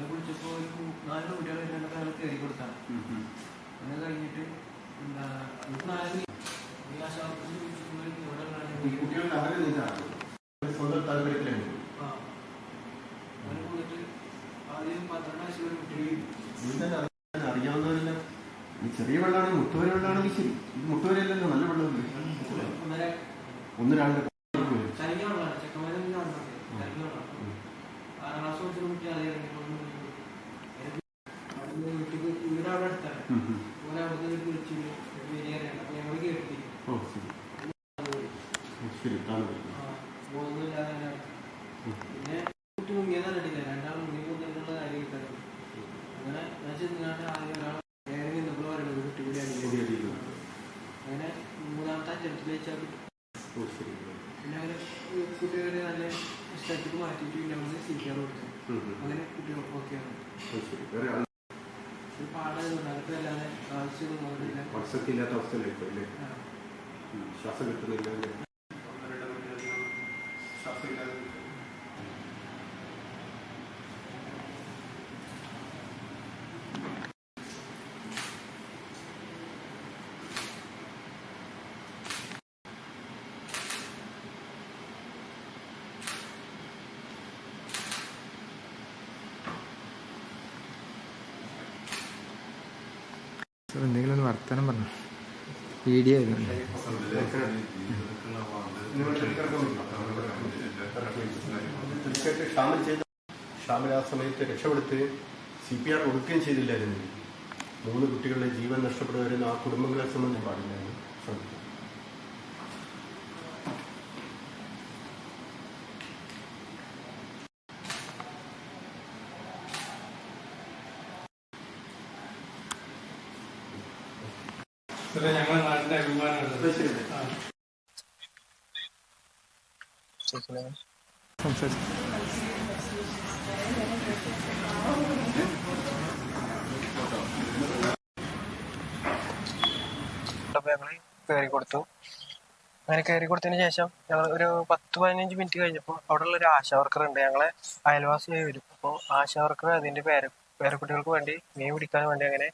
എന്നെ വിളിച്ചപ്പോൾ ഒരു നാല് കുട്ടികളെ രണ്ടൊക്കെ അയാൾ കയറി കൊടുത്താണ്. അങ്ങനെ കഴിഞ്ഞിട്ട് എന്താ നാല് ഈ ഇവിടെ അങ്ങനെ പോയിട്ട് ആദ്യം പന്ത്രണ്ട് കുട്ടികൾ അറിയാവുന്നവരെല്ലാം. ചെറിയ വെള്ളമാണെങ്കിൽ മുട്ടുവരെ വെള്ളമാണെങ്കിൽ ശരി. ഇത് മുട്ടുവരെയല്ലല്ലോ നല്ല വെള്ളമല്ലേ? ഒന്നര ഒന്ന് രണ്ട് ചരിഞ്ഞ വെള്ളമാണ് ചെക്കന്മാരൊന്നും കാണുന്നത് ചരിഞ്ഞ വെള്ളം ആറാം ക്ലാസ് പഠിച്ച കുട്ടി അതേ ഇറങ്ങിക്കൊണ്ടു അവിടുന്ന് വീട്ടിൽ വീട് അവിടെ അടുത്താണ് ഓനെ അവിടുന്ന് വീട്ടിൽ വിളിച്ചു ബിരിയാണിയാണ് അപ്പൊ ഞങ്ങൾ കേട്ടി ഓ ശരി ശരി താങ്കൾ പോകുന്നില്ലാതെ തന്നെ പിന്നെ കുട്ടി മുങ്ങിയത് കണ്ടിട്ടില്ല രണ്ടാൾ മുങ്ങി പോകുന്നുള്ള കാര്യം കിട്ടാറ് അങ്ങനെ ഞാൻ ചെന്നാണ്ട് ആദ്യം ഒരാൾ കയറി നിന്നപ്പോൾ പറയുന്നത് കുട്ടി കൂടിയാണ് അങ്ങനെ മൂന്നാമത്തെ അഞ്ചെടുത്ത് വെച്ചാൽ പിന്നെ അങ്ങനെ കുട്ടികളെ നല്ല സ്ഥലത്തേക്ക് മാറ്റിയിട്ട് പിന്നെ അവിടെ സി പി ആർ കൊടുത്തു അങ്ങനെ കുട്ടികൾ ഓക്കെയാണ് വർഷത്തില്ലാത്ത അവസ്ഥയിലേക്ക് അല്ലേ. ശ്വാസം കിട്ടുന്നില്ല. സാർ എന്തെങ്കിലും ഒന്ന് വർത്തമാനം പറഞ്ഞു? വീഡിയോ ആയതുകൊണ്ട് തീർച്ചയായിട്ടും ഷാമിൽ ആ സമയത്ത് രക്ഷപ്പെടുത്തുകയും സി പി ആർ കൊടുക്കുകയും ചെയ്തില്ലായിരുന്നു. മൂന്ന് കുട്ടികളുടെ ജീവൻ നഷ്ടപ്പെടുകയായിരുന്നു ആ കുടുംബങ്ങളെ സംബന്ധിച്ച് പാടില്ലായിരുന്നു. ഞങ്ങൾ കയറി കൊടുത്തു. അങ്ങനെ കയറി കൊടുത്തതിന് ശേഷം ഞങ്ങൾ ഒരു പത്ത് പതിനഞ്ച് മിനിറ്റ് കഴിഞ്ഞപ്പോൾ അവിടെ ഉള്ള ഒരു ആശാ വർക്കർ ഉണ്ട്. ഞങ്ങളെ അയൽവാസിയായി വരും. അപ്പോൾ ആശാ വർക്കർ അതിന്റെ പേര പേരക്കുട്ടികൾക്ക് വേണ്ടി മീൻ പിടിക്കാൻ വേണ്ടി അങ്ങനെ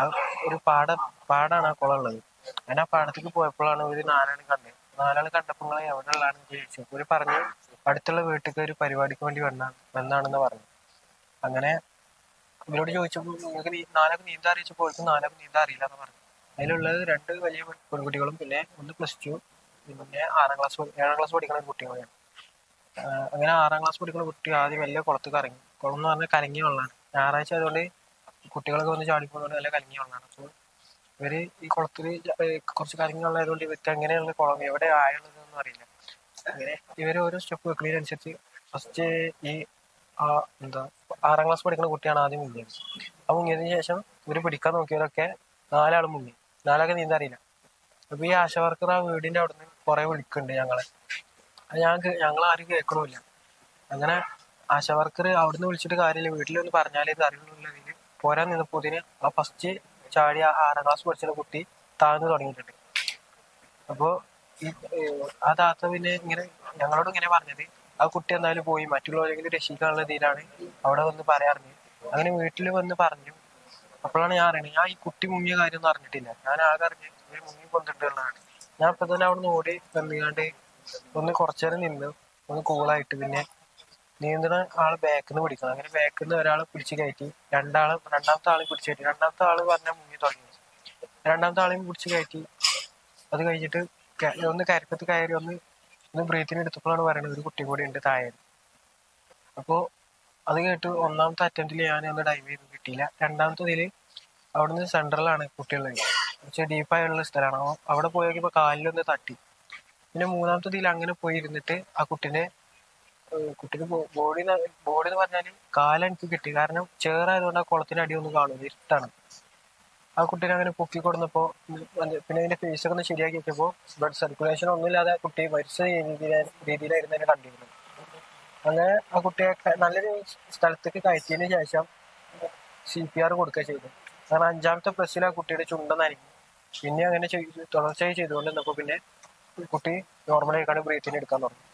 ആ ഒരു പാട പാടാണ് ആ കുളം ഉള്ളത്. അങ്ങനെ ആ പാടത്തേക്ക് പോയപ്പോഴാണ് ഒരു നാലാളെ കണ്ടത്. നാലാൾ കണ്ടപ്പോൾ നിങ്ങൾ എവിടെ ഉള്ളതാണെന്ന് ചോദിച്ചു ഒരു പറഞ്ഞു അടുത്തുള്ള വീട്ടിലേക്ക് ഒരു പരിപാടിക്ക് വേണ്ടി വന്നാണ് വന്നാണെന്ന് പറഞ്ഞു. അങ്ങനെ ഇവരോട് ചോദിച്ചപ്പോൾ നിങ്ങൾക്ക് നീ നാലൊക്കെ നീന്താൻ അറിയിച്ചപ്പോൾ അവർക്ക് നീന്താൻ അറിയില്ല എന്ന് പറഞ്ഞു. അതിലുള്ളത് രണ്ട് വലിയ പെൺ- പെൺകുട്ടികളും പിന്നെ ഒന്ന് പ്ലസ് ടു പിന്നെ ആറാം ക്ലാസ് ഏഴാം ക്ലാസ് പഠിക്കുന്ന ഒരു കുട്ടികളാണ് അങ്ങനെ ആറാം ക്ലാസ് പഠിക്കുന്ന കുട്ടി ആദ്യം വലിയ കുളത്തേക്ക് കറങ്ങി കുളം എന്ന് പറഞ്ഞാൽ കലങ്ങിയ വെള്ളമാണ് ഞായറാഴ്ച ആയതുകൊണ്ട് കുട്ടികളൊക്കെ വന്ന് ചാടിപ്പോകുന്നത് നല്ല കലങ്ങിയ വെള്ളമാണ് അപ്പോൾ ഇവർ ഈ കുളത്തിൽ കുറച്ച് കലങ്ങിയ വെള്ളം ആയതുകൊണ്ട് ഇവർക്ക് എങ്ങനെയുള്ള കുളം എവിടെ ആയുള്ളതെന്നൊന്നും അറിയില്ല. അങ്ങനെ ഇവർ ഓരോ സ്റ്റെപ്പ് വെക്കുന്നതിനനുസരിച്ച് ഫസ്റ്റ് ഈ ആ എന്താ ആറാം ക്ലാസ് പഠിക്കുന്ന കുട്ടിയാണ് ആദ്യം മുങ്ങിയത്. ആ മുങ്ങിയതിന് ശേഷം ഇവർ പിടിക്കാൻ നോക്കിയവരൊക്കെ നാലാൾ മുങ്ങി. നാലൊക്കെ നീന്താൻ അറിയില്ല. അപ്പൊ ഈ ആശ വർക്കർ ആ വീടിന്റെ അവിടുന്ന് കുറെ വിളിക്കുന്നുണ്ട് ഞങ്ങളെ. ഞങ്ങൾക്ക് ഞങ്ങൾ ആരും കേൾക്കണമില്ല. അങ്ങനെ ആശ വർക്കർ അവിടുന്ന് വിളിച്ചിട്ട് കാര്യമില്ല. വീട്ടിലൊന്ന് പറഞ്ഞാലേ ഇത് അറിയുള്ളതിൽ പോരാൻ നിന്നപ്പോതിന് ആ ഫസ്റ്റ് ചാടി ആ ആറാം ക്ലാസ് പഠിച്ച കുട്ടി താഴ്ന്നു തുടങ്ങിയിട്ടുണ്ട്. അപ്പോ ഈ ആ താത്ത പിന്നെ ഇങ്ങനെ ഞങ്ങളോട് ഇങ്ങനെ പറഞ്ഞത് ആ കുട്ടി എന്തായാലും പോയി മറ്റുള്ളവരെങ്കിലും രക്ഷിക്കാനുള്ള രീതിയിലാണ് അവിടെ വന്ന് പറയാറുണ്ട്. അങ്ങനെ വീട്ടിൽ വന്ന് പറഞ്ഞു. അപ്പോഴാണ് ഞാൻ അറിയണത് ഞാൻ ഈ കുട്ടി മുങ്ങിയ കാര്യം ഒന്നും അറിഞ്ഞിട്ടില്ല. ഞാൻ ആകെ അറിഞ്ഞ് മുങ്ങി കൊണ്ടിട്ടുള്ളതാണ് ഞാൻ ഇപ്പൊ തന്നെ അവിടെ നിന്ന് ഓടി വന്നുകാണ്ട് ഒന്ന് കുറച്ചു നേരം നിന്ന് ഒന്ന് കൂളായിട്ട് പിന്നെ നീന്തണ ആൾ ബാക്കിൽ നിന്ന് പിടിക്കണം. അങ്ങനെ ബാക്കിൽ നിന്ന് ഒരാളെ പിടിച്ച് കയറ്റി രണ്ടാൾ രണ്ടാമത്തെ ആളെ പിടിച്ച് കയറ്റി. രണ്ടാമത്തെ ആൾ പറഞ്ഞാൽ മുങ്ങി തുടങ്ങി. രണ്ടാമത്തെ ആളെയും പിടിച്ച് കയറ്റി. അത് കഴിഞ്ഞിട്ട് ഒന്ന് കരക്കത്ത് കയറി ഒന്ന് ഒന്ന് ബ്രീത്തിന് എടുത്തപ്പോഴാണ് പറയുന്നത് ഒരു കുട്ടി കൂടി ഉണ്ട് താഴെ. അപ്പോ അത് കേട്ട് ഒന്നാമത്തെ അറ്റംപ്റ്റിൽ ഞാൻ ഒന്ന് ഡൈവ് ചെയ്ത്. കിട്ടിയില്ല. രണ്ടാമത്തെ ഇതിൽ അവിടുന്ന് സെൻട്രലാണ് കുട്ടികളിൽ പക്ഷേ ഡീപ്പായുള്ള സ്ഥലമാണ്. അവിടെ പോയി നോക്കിയപ്പോൾ കാലിലൊന്ന് തട്ടി. പിന്നെ മൂന്നാമത്തെ ഇതിൽ അങ്ങനെ പോയി ഇരുന്നിട്ട് ആ കുട്ടീനെ കുട്ടിക്ക് ബോഡി ബോഡി എന്ന് പറഞ്ഞാൽ കാലെനിക്ക് കിട്ടി. കാരണം ചേറായതുകൊണ്ട് ആ കുളത്തിന്റെ അടി ഒന്നും കാണൂല ഇരുട്ടാണ്. ആ കുട്ടീനെ അങ്ങനെ പൊക്കി കൊടുന്നപ്പോ പിന്നെ അതിന്റെ ഫേസ് ഒക്കെ ഒന്ന് ശരിയാക്കി വെച്ചപ്പോ ബ്ലഡ് സർക്കുലേഷൻ ഒന്നുമില്ലാതെ ആ കുട്ടി മരിച്ച രീതിയിലാ- രീതിയിലായിരുന്നു എന്നെ കണ്ടിരുന്നത്. അങ്ങനെ ആ കുട്ടിയെ നല്ലൊരു സ്ഥലത്തേക്ക് കയറ്റിയതിന് ശേഷം സി പി ആർ കൊടുക്കുക ചെയ്തു. കാരണം അഞ്ചാമത്തെ പ്രസ്സിൽ ആ കുട്ടിയുടെ ചുണ്ടെന്നായിരിക്കും പിന്നെ അങ്ങനെ തുടർച്ചയായി ചെയ്തുകൊണ്ട് നിന്നപ്പോ പിന്നെ കുട്ടി നോർമലായിക്കാണ് ബ്രീത്തിന് എടുക്കാൻ തുടങ്ങി.